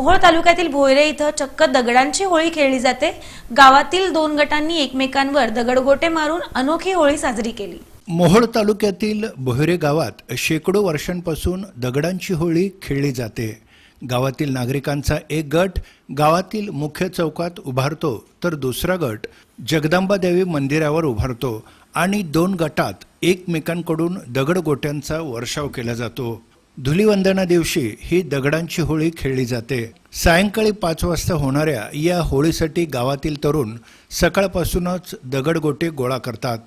मोहोळ तालुक्यातील भोयरे इथं चक्क दगडांची होळी खेळली जाते. गावातील दोन गटांनी एकमेकांवर दगडगोटे मारून अनोखी होळी साजरी केली. मोहोळ तालुक्यातील भोयरे गावात शेकडो वर्षांपासून दगडांची होळी खेळली जाते. गावातील नागरिकांचा एक गट गावातील मुख्य चौकात उभारतो तर दुसरा गट जगदंबा देवी मंदिरावर उभारतो आणि दोन गटात एकमेकांकडून दगडगोट्यांचा वर्षाव केला जातो. धुलिवंदना दिवशी ही दगडांची होळी खेळली जाते. सायंकाळी पाच वाजता होणाऱ्या या होळीसाठी गावातील तरुण सकाळपासूनच दगडगोटे गोळा करतात.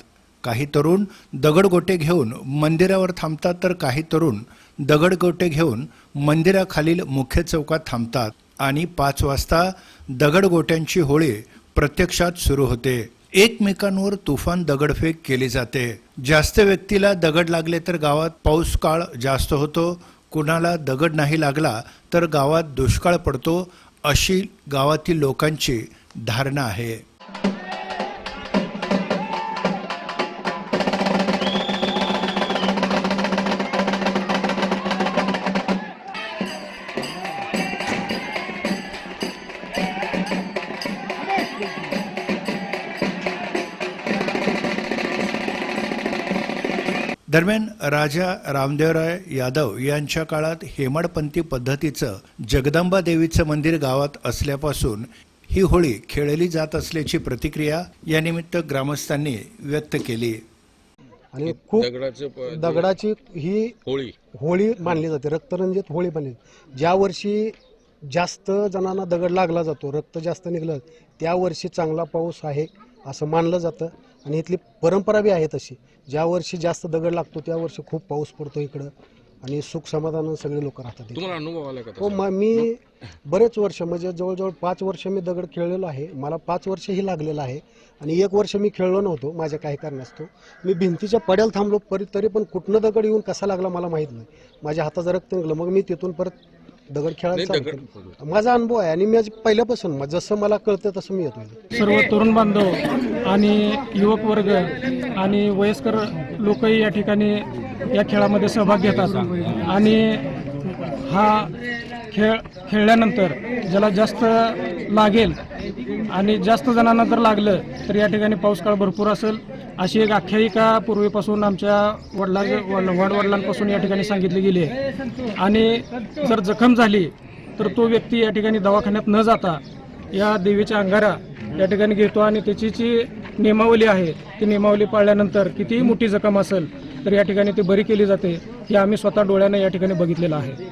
काही तरुण दगडगोटे घेऊन मंदिरावर थांबतात तर काही तरुण दगडगोटे घेऊन मंदिराखालील मुख्य चौकात थांबतात आणि पाच वाजता दगडगोट्यांची होळी प्रत्यक्षात सुरू होते. एकमेकांवर तुफान दगडफेक केली जाते. जास्त व्यक्तीला दगड लागले तर गावात पाऊस काळ जास्त होतो. कुणाला दगड नाही लागला तर गावात दुष्काळ पडतो अशी गावातील लोकांची धारणा आहे. दरम्यान राजा रामदेवराय यादव यांच्या काळात हेमाडपंथी पद्धतीचं जगदंबा देवीचं मंदिर गावात असल्यापासून ही होळी खेळली जात असल्याची प्रतिक्रिया यानिमित्त ग्रामस्थांनी व्यक्त केली. आणि खूप दगडाचं ही होळी. होळी मानली जाते रक्तरंजित होळी मानली जाते. ज्या वर्षी जास्त जणांना दगड लागला जातो रक्त जास्त निघलं त्या वर्षी चांगला पाऊस आहे असं मानलं जातं. आणि इथली परंपरा बी आहे तशी. ज्या वर्षी जास्त दगड लागतो त्या वर्षी खूप पाऊस पडतो इकडं. आणि सुख समाधान सगळे लोक राहतात इकडं. तुम्हाला अनुभव आला का हो तसा? म- मी बरेच वर्ष म्हणजे जवळजवळ पाच वर्ष मी दगड खेळलेलो आहे. मला पाच वर्षही लागलेलं आहे. आणि एक वर्ष मी खेळलो नव्हतो माझ्या काही कारणास्तव. मी भिंतीच्या पड्याला थांबलो परी तरी पण कुठनं दगड येऊन कसा लागला मला माहीत नाही. माझ्या हाताचं रक्त निघलं. मग मी तिथून परत दगड खेळायला केलं. माझा अनुभव आहे आणि मी आज पहिल्यापासून म- जसं मला कळतं तसं मी येतो सर्व तरुण बांधव आणि युवक वर्ग आणि वयस्कर लोकही या ठिकाणी या खेळामध्ये सहभाग घेतात. आणि हा खेळ खेळल्यानंतर ज्याला जास्त लागेल आणि जास्त जणांना जर लागलं तर या ठिकाणी पाऊस काळ भरपूर असेल. अशी एक आख्यायिका पूर्वीपासून आमच्या वडिला वडवडिलांपासून या ठिकाणी सांगितली गेली आहे. आणि जर जखम झाली तर तो व्यक्ती या ठिकाणी दवाखान्यात न जाता या देवीच्या अंगारा या ठिकाणी घेतो आणि त्याची जी नियमावली आहे ती नियमावली पाळल्यानंतर कितीही मोठी जखम असेल तर या ठिकाणी ती बरी केली जाते हे आम्ही स्वतः डोळ्यानं या ठिकाणी बघितलेलं आहे.